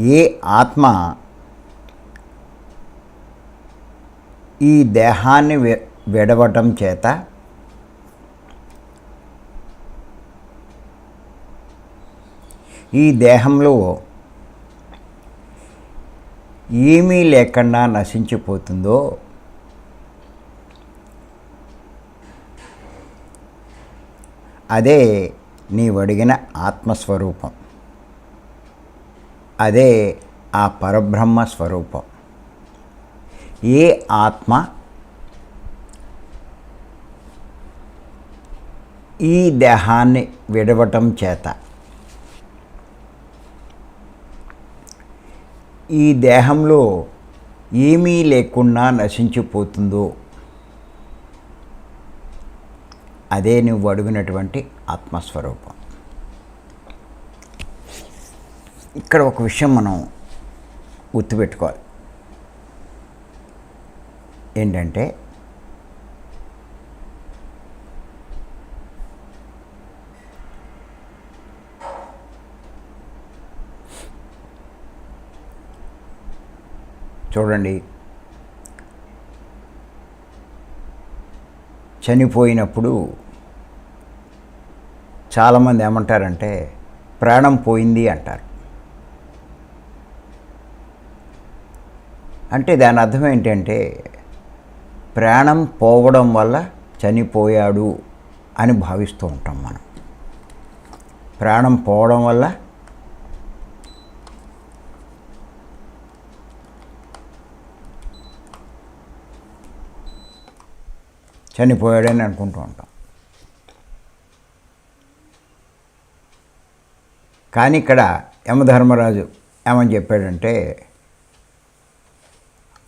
ఏ ఆత్మ ఈ దేహాన్ని విడవటం చేత ఈ దేహంలో ఏమీ లేకుండా నశించిపోతుందో అదే నీవడిగిన ఆత్మస్వరూపం. అదే ఆ పరబ్రహ్మ స్వరూపం. ఏ ఆత్మ ఈ దేహాన్ని విడవటం చేత ఈ దేహంలో ఏమీ లేకుండా నశించిపోతుందో అదే నువ్వు అడిగినటువంటి ఆత్మస్వరూపం. ఇక్కడ ఒక విషయం మనం గుర్తుపెట్టుకోవాలి. ఏంటంటే చూడండి. చనిపోయినప్పుడు చాలామంది ఏమంటారంటే ప్రాణం పోయింది అంటారు. అంటే దాని అర్థం ఏంటంటే ప్రాణం పోవడం వల్ల చనిపోయాడు అని భావిస్తూ ఉంటాం మనం. ప్రాణం పోవడం వల్ల చనిపోయాడని అనుకుంటూ ఉంటాం. కానీ ఇక్కడ యమధర్మరాజు ఏమని చెప్పాడంటే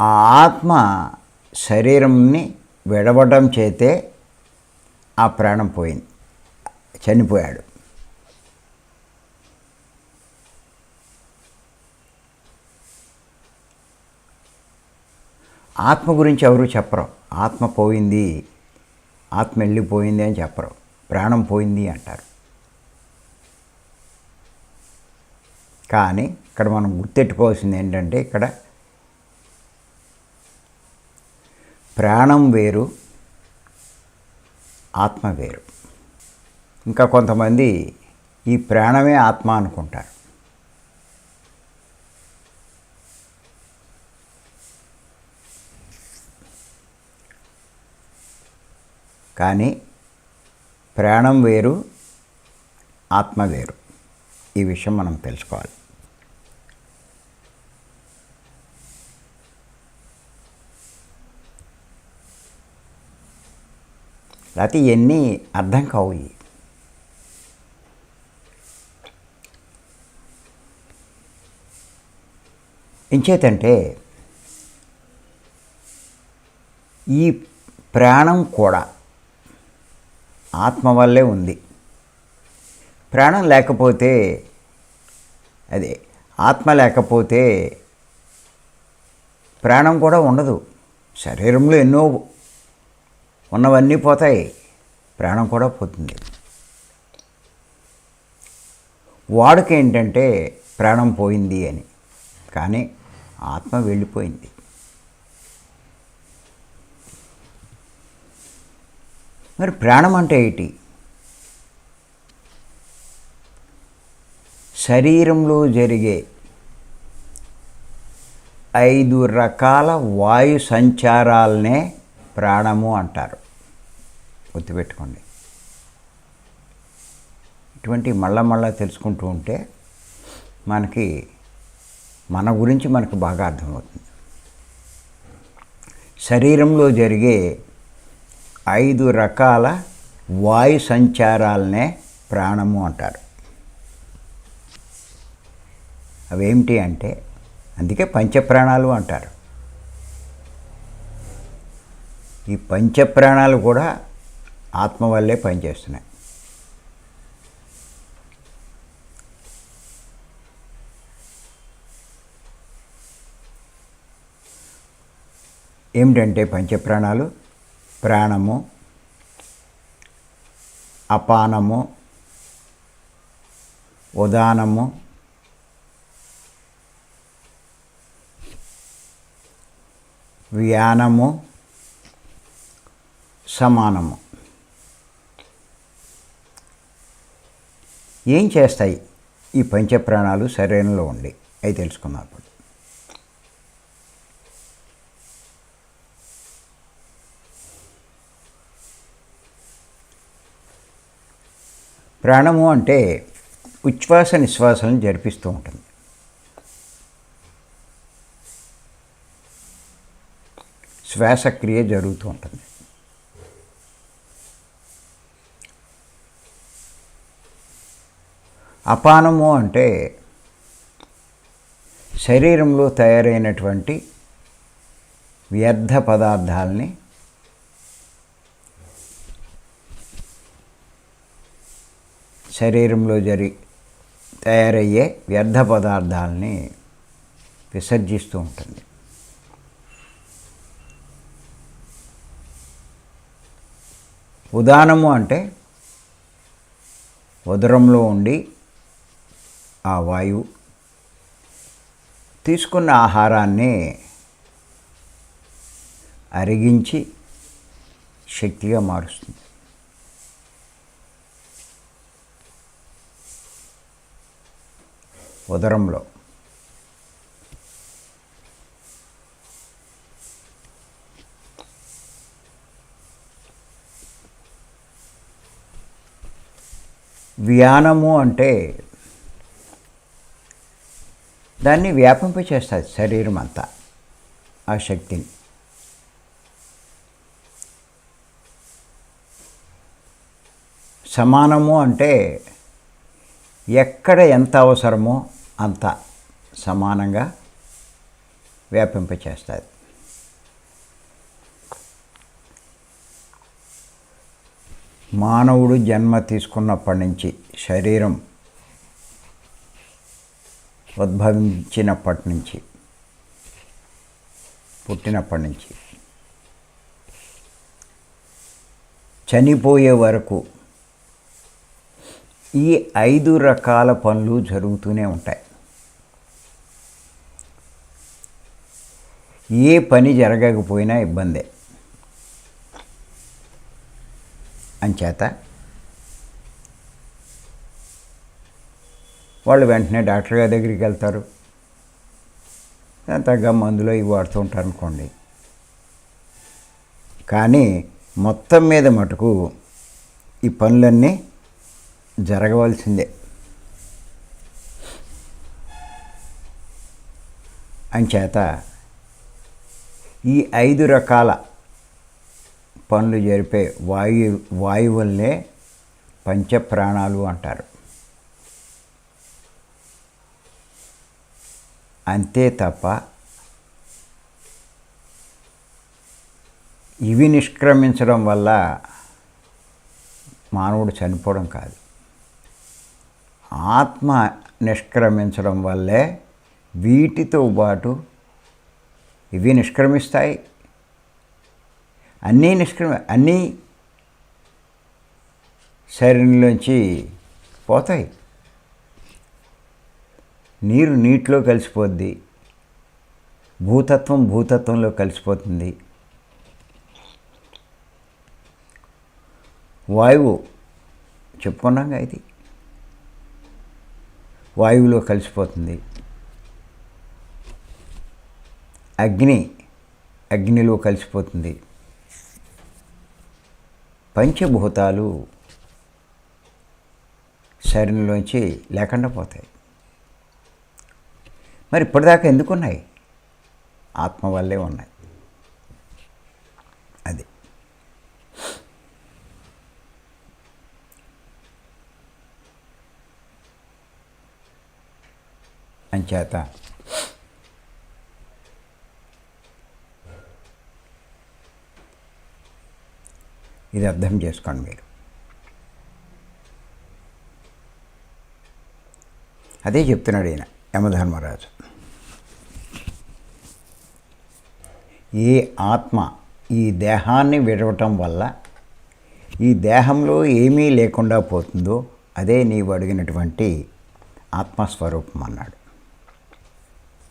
ఆ ఆత్మ శరీరంని విడవడం చేతే ఆ ప్రాణం పోయింది చనిపోయాడు. ఆత్మ గురించి ఎవరు చెప్పరు. ఆత్మ పోయింది ఆత్మ వెళ్ళిపోయింది అని చెప్పరు. ప్రాణం పోయింది అంటారు. కానీ ఇక్కడ మనం గుర్తెట్టుకోవాల్సింది ఏంటంటే ఇక్కడ ప్రాణం వేరు ఆత్మ వేరు. ఇంకా కొంతమంది ఈ ప్రాణమే ఆత్మ అనుకుంటారు. కానీ ప్రాణం వేరు ఆత్మ వేరు. ఈ విషయం మనం తెలుసుకోవాలి. లేకపోతే ఇవన్నీ అర్థం కావు ఎంచేతంటే ఈ ప్రాణం కూడా ఆత్మ వల్లే ఉంది. ప్రాణం లేకపోతే అదే ఆత్మ లేకపోతే ప్రాణం కూడా ఉండదు. శరీరంలో ఎన్నో ఉన్నవన్నీ పోతాయి. ప్రాణం కూడా పోతుంది. వాడుక ఏంటంటే ప్రాణం పోయింది అని. కానీ ఆత్మ వెళ్ళిపోయింది. మరి ప్రాణం అంటే ఏంటి? శరీరంలో జరిగే ఐదు రకాల వాయు సంచారాలనే ప్రాణము అంటారు. గుర్తుపెట్టుకోండి. ఇటువంటి మళ్ళా మళ్ళా తెలుసుకుంటూ ఉంటే మనకి మన గురించి మనకు బాగా అర్థమవుతుంది. శరీరంలో జరిగే ఐదు రకాల వాయు సంచారాలనే ప్రాణము అంటారు. అవేమిటి అంటే అందుకే పంచప్రాణాలు అంటారు. ఈ పంచప్రాణాలు కూడా ఆత్మ వల్లే పనిచేస్తున్నాయి. ఏమిటంటే పంచప్రాణాలు ప్రాణము అపానము ఉదానము వ్యానము సమానము. ఏం చేస్తాయి? ఈ పంచప్రాణాలు శరీరంలో ఉండి. అవి తెలుసుకుందాం ఇప్పుడు ప్రాణము అంటే ఉచ్ఛ్వాస నిశ్వాసాలను జరిపిస్తూ ఉంటుంది. శ్వాసక్రియ జరుగుతూ ఉంటుంది. అపానము అంటే శరీరంలో తయారైనటువంటి వ్యర్థ పదార్థాలని శరీరంలో జరి తయారయ్యే వ్యర్థ పదార్థాలని విసర్జిస్తూ ఉంటుంది. ఉదానము అంటే ఉదరంలో ఉండి ఆ వాయువు తీసుకున్న ఆహారాన్ని అరిగించి శక్తిగా మారుస్తుంది. ఉదరంలో వ్యానము అంటే దాన్ని వ్యాపింప చేస్తుంది శరీరం అంతా ఆ శక్తిని. సమానము అంటే ఎక్కడ ఎంత అవసరమో అంత సమానంగా వ్యాపింపచేస్తుంది. మానవుడు జన్మ తీసుకున్నప్పటి నుంచి శరీరం ఉద్భవించినప్పటి నుంచి పుట్టినప్పటి నుంచి చనిపోయే వరకు ఈ ఐదు రకాల పనులు జరుగుతూనే ఉంటాయి. ఏ పని జరగకపోయినా ఇబ్బందే. అంచేత వాళ్ళు వెంటనే డాక్టర్ గారి దగ్గరికి వెళ్తారు. తగ్గ మందులో ఇవి వాడుతూ ఉంటారు అనుకోండి. కానీ మొత్తం మీద మటుకు ఈ పనులన్నీ జరగవలసిందే. అంచేత ఈ ఐదు రకాల పనులు జరిపే వాయు వాయువుల్నే పంచప్రాణాలు అంటారు. అంతే తప్ప ఇవి నిష్క్రమించడం వల్ల మానవుడు చనిపోవడం కాదు. ఆత్మ నిష్క్రమించడం వల్లే వీటితో పాటు ఇవి నిష్క్రమిస్తాయి. అన్నీ నిష్క్రమి అన్నీ శరీరంలోంచి పోతాయి. నీరు నీటిలో కలిసిపోద్ది. భూతత్వం భూతత్వంలో కలిసిపోతుంది. వాయువు చెప్పుకున్నాగా ఇది. వాయువులో కలిసిపోతుంది. అగ్ని అగ్నిలో కలిసిపోతుంది. పంచభూతాలు శరీరంలోంచి లేకుండా పోతాయి. మరి ఇప్పటిదాకా ఎందుకున్నాయి? ఆత్మ వల్లే ఉన్నాయి. అది. అంచేత ఇది అర్థం చేసుకోండి మీరు. అదే చెప్తున్నాడు ఈయన. యమధర్మరాజు ఈ ఆత్మ ఈ దేహాన్ని విడవటం వల్ల ఈ దేహంలో ఏమీ లేకుండా పోతుందో అదే నీవు అడిగినటువంటి ఆత్మస్వరూపం అన్నాడు.